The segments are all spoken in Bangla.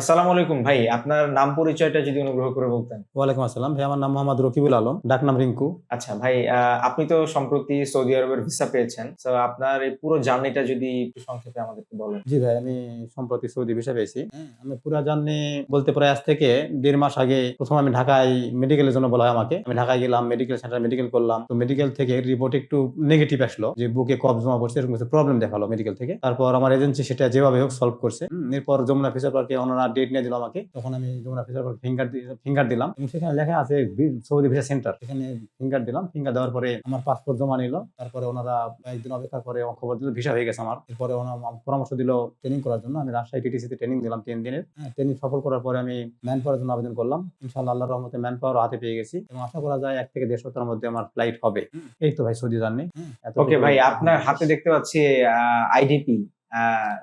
আসসালামু আলাইকুম ভাই আপনার নাম পরিচয়টা যদি অনুগ্রহ করে বলতেন। ওয়ালাইকুম আসসালাম। ভাই আমার নাম মোহাম্মদ রকিবুল আলম রিঙ্কু। আচ্ছা ভাই আপনি তো সম্প্রতি সৌদি আরবের ভিসা পেয়েছেন তো আপনার এই পুরো জার্নিটা যদি একটু সংক্ষেপে আমাদেরকে বলেন। জি ভাই আমি সম্প্রতি সৌদি ভিসা পেয়েছি। হ্যাঁ, আমি পুরা জার্নি বলতে প্রায় আজ থেকে দেড় মাস আগে প্রথম আমি ঢাকায় মেডিকেলের জন্য বলা হয় আমাকে। আমি ঢাকায় গেলাম মেডিকেল সেন্টার মেডিকেল করলাম। তো মেডিকেল থেকে রিপোর্ট একটু নেগেটিভ আসলো যে বুকে কফ জমা পড়ছে এরকম কিছু প্রবলেম দেখাল মেডিকেল থেকে। তারপর আমার এজেন্সি সেটা যেভাবে হোক সলভ করছে। এরপর যমুনা ফিচার পার্কে ওনারা ডেট নিয়ে দিল আমাকে। তখন আমি যমুনা পার্ক ফিঙ্গার ফিঙ্গার দিলাম এবং সেখানে লেখা আছে সৌদি ভিসা সেন্টার সেখানে ফিঙ্গার দিলাম ফিঙ্গার দেওয়ার পরে আমার পাসপোর্ট জমা নিল। তারপরে ওনারা একদিন অপেক্ষার পরে আমার খবর দিল ভিসা হয়ে গেছে আমার। এরপরে ওনারা পরামর্শ দিল ট্রেনিং করার জন্য। আমি রাজশাহী টিটিসিতে ট্রেনিং দিলাম তিন দিনের। ট্রেনিং সফল করার পরে আমি ম্যান পাওয়ার জন্য আবেদন করলাম। ইনশাআল্লাহ আল্লাহর রহমতে ম্যান পাওয়ার হাতে পেয়ে গেছি। এবং আশা করা যায় এক থেকে দেড় সপ্তাহের মধ্যে আমার ফ্লাইট হবে। এই তো ভাই সৌদি জার্নি ওকে ভাই আপনার হাতে দেখতে পাচ্ছি IDP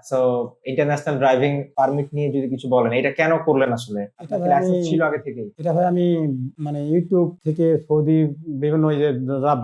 so international driving permit নিয়ে যদি কিছু বলেন এটা কেন করলেন আসলে? ছিল আগে থেকে এটা ভাই আমি মানে ইউটিউব থেকে সৌদি বিভিন্ন ওই যে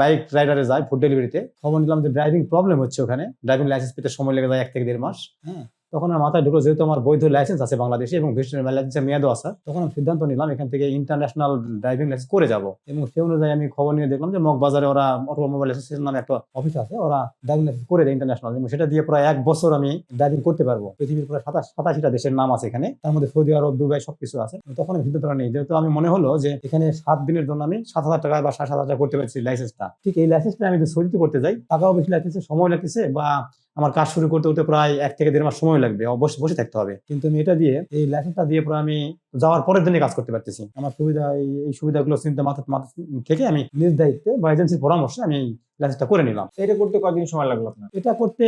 বাইক রাইডারে যায় ফুড ডেলিভারিতে খবর নিলাম যে ড্রাইভিং প্রবলেম হচ্ছে ওখানে। ড্রাইভিং লাইসেন্স পেতে সময় লেগে যায় এক থেকে দেড় মাস। হ্যাঁ। তখন আমার মাথায় ঢুকলো, যেহেতু আমার বৈধ লাইসেন্স আছে বাংলাদেশে এবং লাইসেন্সের মেয়াদও আছে, তখন আমি সিদ্ধান্ত নিলাম এখান থেকে ইন্টারন্যাশনাল ড্রাইভিং লাইসেন্স করে যাব। এবং সেই অনুযায়ী আমি খবর নিয়ে দেখলাম যে মগবাজারে ওরা অটোমোবাইল অ্যাসোসিয়েশন নামে একটা অফিস আছে, ওরা ড্রাইভিং লাইসেন্স করে দেয় ইন্টারন্যাশনাল এবং সেটা দিয়ে প্রায় এক বছর আমি ড্রাইভিং করতে পারব। পৃথিবীর প্রায় সাতাশ সাতাশিটা দেশের নাম আছে এখানে, তার মধ্যে সৌদি আরব, দুবাই সবকিছু আছে। তখন আমি সিদ্ধান্ত নেই যেহেতু আমি মনে হলো যে এখানে সাত দিনের জন্য আমি সাত হাজার টাকা বা সাত হাজার টাকা করতে পারছি লাইসেন্সটা ঠিক এই লাইসেন্সটা আমি যদি সৌদিতে করতে যাই, টাকাও বেশি লাগতেছে সময় লাগতেছে বা আমার কাজ শুরু করতে করতে প্রায় এক থেকে দেড় মাস সময় লাগবে অবশ্যই বসে থাকতে হবে। কিন্তু আমি এটা দিয়ে, এই লাইসেন্সটা দিয়ে পরে আমি যাওয়ার পরের দিনে কাজ করতে পারতেছি। আমার সুবিধা, এই- সুবিধাগুলো চিন্তা মাথা মাথা থেকে আমি নিজ দায়িত্বে বা এজেন্সির পরামর্শে আমি লাইসেন্সটা করে নিলাম। এটা করতে কদিন সময় লাগল আপনার? এটা করতে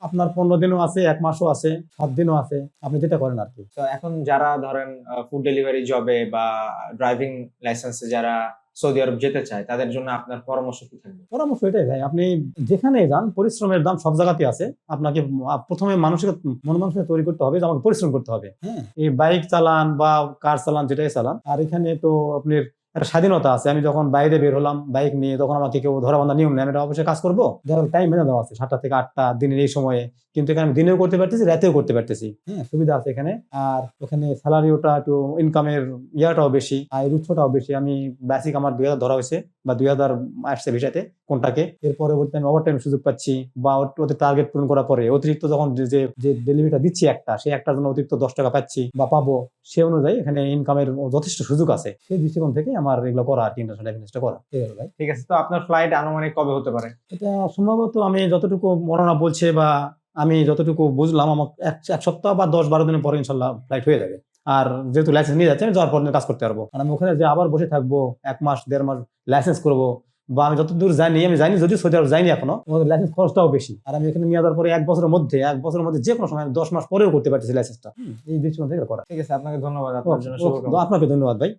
আপনার পনেরো দিনও আছে, এক মাসও আছে, সাত দিনও আছে। আপনি যেটা করেন আর কি। তো এখন যারা ধরেন ফুড ডেলিভারি জবে বা ড্রাইভিং লাইসেন্সে যারা সৌদি আরব যেতে চায় তাদের জন্য আপনার পরামর্শ কি থাকবে? পরামর্শ এটাই ভাই আপনি যেখানে যান পরিশ্রমের দাম সব জায়গাতে আছে। আপনাকে প্রথমে মানুষের মন মানসিক তৈরি করতে হবে যে আমাকে পরিশ্রম করতে হবে। হ্যাঁ। এই বাইক চালান বা কার চালান যেটাই চালান আর এখানে তো আপনার একটা স্বাধীনতা আছে। আমি যখন বাইরে বের হলাম, বাইক নিয়ে তখন আমাকে কেউ ধরা বান্ধা নিয়ম নেই আমি অবশ্যই কাজ করব। দেখা টাইম বেঁধে দেওয়া আছে, সাতটা থেকে আটটা দিনের এই সময়ে। কিন্তু এখানে আমি দিনেও করতে পারতেছি, রাতেও করতে পারতেছি। হ্যাঁ সুবিধা আছে এখানে। আর ওখানে স্যালারি ওটা একটু ইনকামের ইয়াটাও বেশি আয়ের উৎসটাও বেশি। আমি বেসিক আমার দুই হাজার ধরা হয়েছে, বা দুই হাজার আসছে ভিসাতে কোনটাকে। এর পরবর্তী আমি ওভার টাইম সুযোগ পাচ্ছি, বা ওদের টার্গেট পূরণ করার পরে অতিরিক্ত যখন যে যে ডেলিভারিটা দিচ্ছি একটা, সেই একটার জন্য অতিরিক্ত দশ টাকা পাচ্ছি বা পাবো, সে অনুযায়ী এখানে ইনকামের যথেষ্ট সুযোগ আছে। সেই দৃষ্টিকোণ থেকে আমার এগুলো করা আর কি ইন্টারন্যাশনাল বিজনেসটা করা। ভাই। ঠিক আছে তো আপনার ফ্লাইট আনুমানিক কবে হতে পারে? এটা সম্ভবত আমি যতটুকু মরনা বলছে বা আমি যতটুকু বুঝলাম আমার এক সপ্তাহ বা দশ বারো দিনের পরে ইনশাল্লাহ ফ্লাইট হয়ে যাবে। আর যেহেতু লাইসেন্স নিয়ে যাচ্ছে আমি যাওয়ার পর কাজ করতে পারব। আর আমি ওখানে যে আবার বসে থাকব এক মাস দেড় মাস লাইসেন্স করব বা আমি যতদূর জানি আমি জানি যদি সৌদি আরব যাইনি এখনও ওদের লাইসেন্স খরচটাও বেশি। আর আমি এখানে নিয়ে যাওয়ার পরে এক বছরের মধ্যে এক বছরের মধ্যে যে কোনো সময় আমি দশ মাস পরেও করতে পারতেছি লাইসেন্সটা এই দৃষ্টিকোণ থেকে করা। ঠিক আছে আপনাকে ধন্যবাদ আপনার জন্য আপনাকে ধন্যবাদ ভাই।